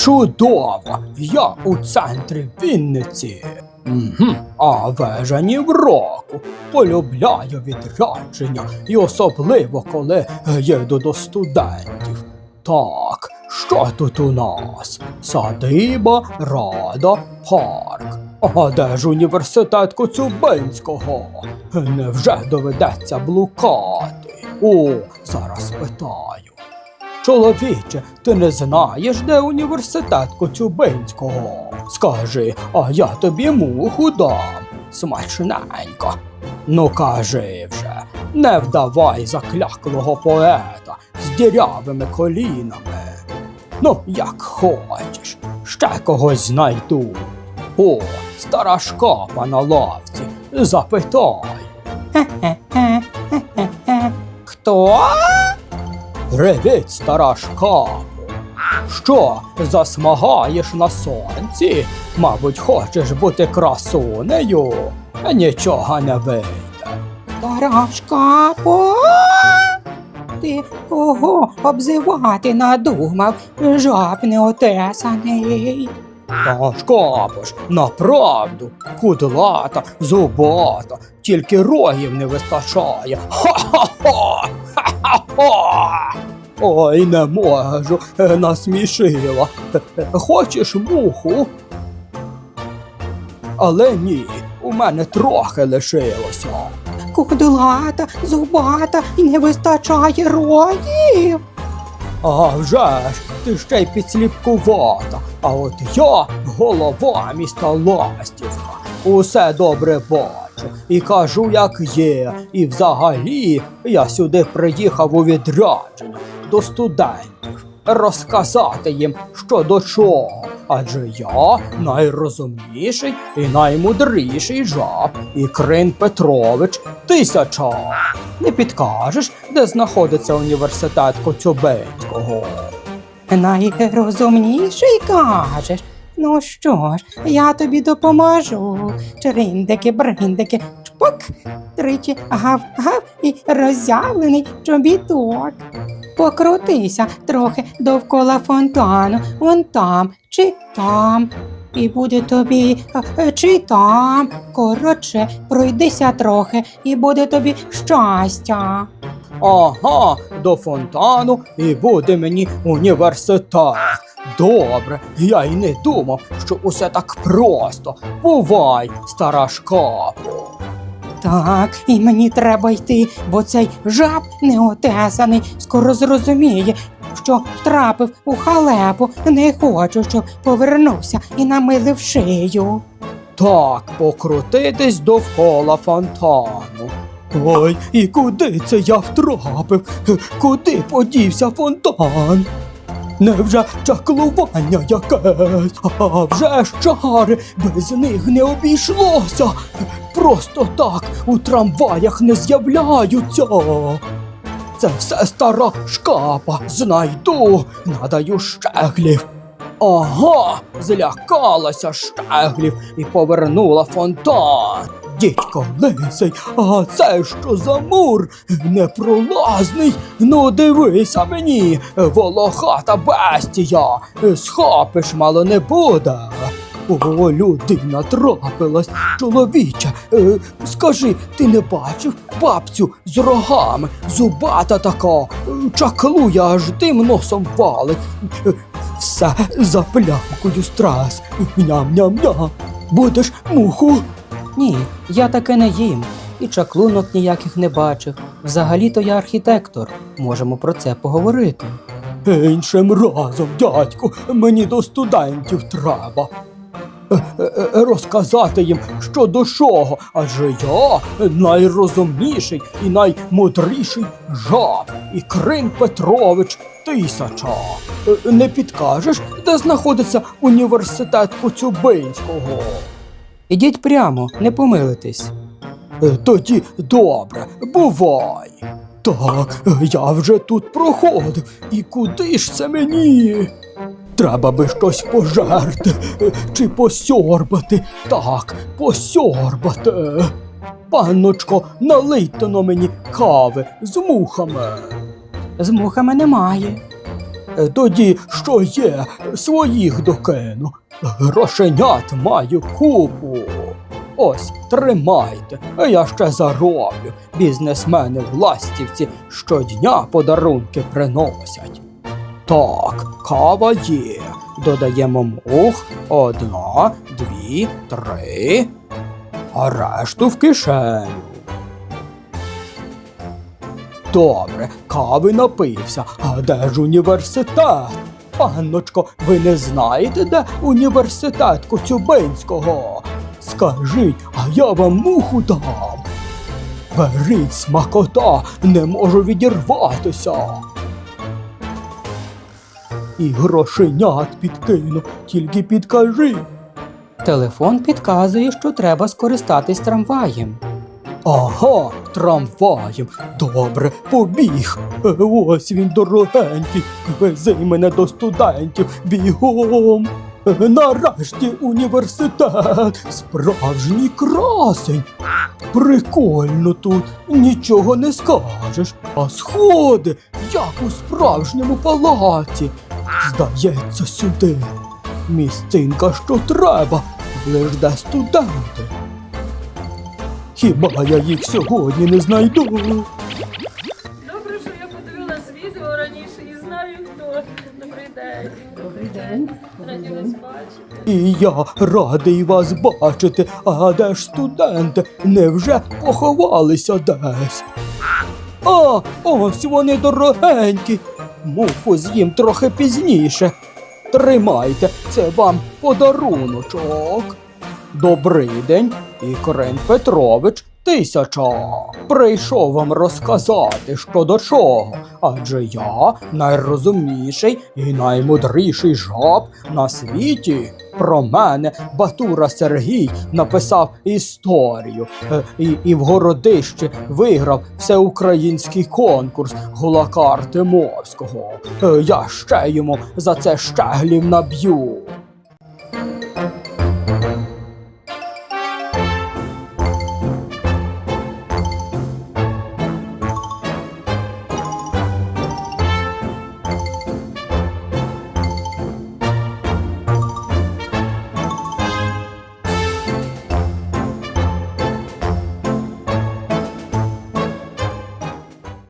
Чудово! Я у центрі Вінниці. Угу. А вежа в року. Полюбляю відрядження, і особливо, коли їду до студентів. Так, що тут у нас? Садиба, рада, парк. А де ж університет Коцюбинського? Невже доведеться блукати? О, зараз питаю. Чоловіче, ти не знаєш, де університет Коцюбинського? Скажи, а я тобі муху дам. Смачненько. Ну кажи вже, не вдавай закляклого поета з дірявими колінами. Ну, як хочеш, ще когось знайду. О, стара шкапа на лавці. Запитаю. Хто? Привіт, стара шкапо. Що, засмагаєш на сонці? Мабуть, хочеш бути красунею? Нічого не вийде. Старашка, по ти кого обзивати надумав, жаб неотесаний. Та шкапо ж, направду, кудлата, зубата, тільки рогів не вистачає. Ха-ха-ха! Ой, не можу, е, насмішила. Хочеш муху? Але ні, у мене трохи лишилося. Кудлата, зубата і не вистачає рогів. А вже ж, ти ще й підсліпкувата. А от я голова міста Ластівка. Усе добре бачу і кажу, як є. І взагалі я сюди приїхав у відрядження до студентів. Розказати їм, що до чого. Адже я найрозумніший і наймудріший жаб, Крин Петрович тисяча. Не підкажеш, де знаходиться університет Коцюбинського? Найрозумніший кажеш. Ну що ж, я тобі допоможу. Чриндики, бриндики, чпок, тричі гав-гав і роззявлений чобіток. Покрутися трохи довкола фонтану, вон там чи там. І буде тобі е, чи там. Коротше, пройдися трохи, і буде тобі щастя. Ага, до фонтану і буде мені університет. Добре, я й не думав, що усе так просто. Бувай, стара шкапо. Так, і мені треба йти, бо цей жаб неотесаний скоро зрозуміє, що втрапив у халепу. Не хочу, щоб повернувся і намилив шию. Так, покрутитись довкола фонтану. Ой, і куди це я втрапив? Куди подівся фонтан? Невже чаклування якесь? А вже чари, без них не обійшлося. Просто так у трамваях не з'являються. Це все стара шкапа. Знайду, надаю щеглів. Ага, злякалася щеглів і повернула фонтан. Дідько лисий, а це що за мур? Непролазний. Ну дивися мені, волохата бестія. Схопиш мало не буде. О, людина трапилась, чоловіче. Е, скажи, ти не бачив бабцю з рогами, зубата така, чаклує аж тим носом валить. Е, все за плямкою страс. Ням-ням-ням. Будеш муху? Ні, я таке не їм. І чаклунок ніяких не бачив. Взагалі-то я архітектор. Можемо про це поговорити. Іншим разом, дядьку, мені до студентів треба. Е, е, е, Розказати їм, що до чого, адже я найрозумніший і наймудріший жаб, і Крин Петрович тисяча. Не підкажеш, де знаходиться університет Коцюбинського? Ідіть прямо, не помилитесь. Е, Тоді добре, бувай. Так, я вже тут проходив. І куди ж це мені? Треба би щось пожерти е, чи посьорбати. Так, посьорбати. Панночко, налийте на мені кави з мухами. З мухами немає. Е, Тоді, що є, своїх докину. Грошенят маю купу. Ось, тримайте, я ще зароблю. Бізнесмени в ластівці щодня подарунки приносять. Так, кава є. Додаємо мух. Одна, дві, три. А решту в кишеню. Добре, кави напився. А де ж університет? Панночко, ви не знаєте, де університет Коцюбинського? Скажіть, а я вам муху дам. Беріть смакота, не можу відірватися. І грошенят підкину, тільки підкажи. Телефон підказує, що треба скористатись трамваєм. Ага, трамваєм. Добре, побіг. Ось він дорогенький. Вези мене до студентів бігом. Нарешті університет. Справжній красень. Прикольно тут, нічого не скажеш. А сходи, як у справжньому палаці. Здається, сюди. Місцинка, що треба, лиш де студенти. Хіба я їх сьогодні не знайду? Добре, що я подивилась відео раніше і знаю хто. Добрий день. Добрий день. Раді вас бачити. І я радий вас бачити. А де ж студенти? Невже поховалися десь? А, ось вони дорогенькі. Муху з'їм трохи пізніше. Тримайте, це вам подаруночок. Добрий день, Ікорен Петрович, тисяча. Прийшов вам розказати, що до чого, адже я найрозумніший і наймудріший жаб на світі. Про мене Батура Сергій написав історію е, і, і в городищі виграв всеукраїнський конкурс Гулака Артемовського. Е, Я ще йому за це щеглів наб'ю.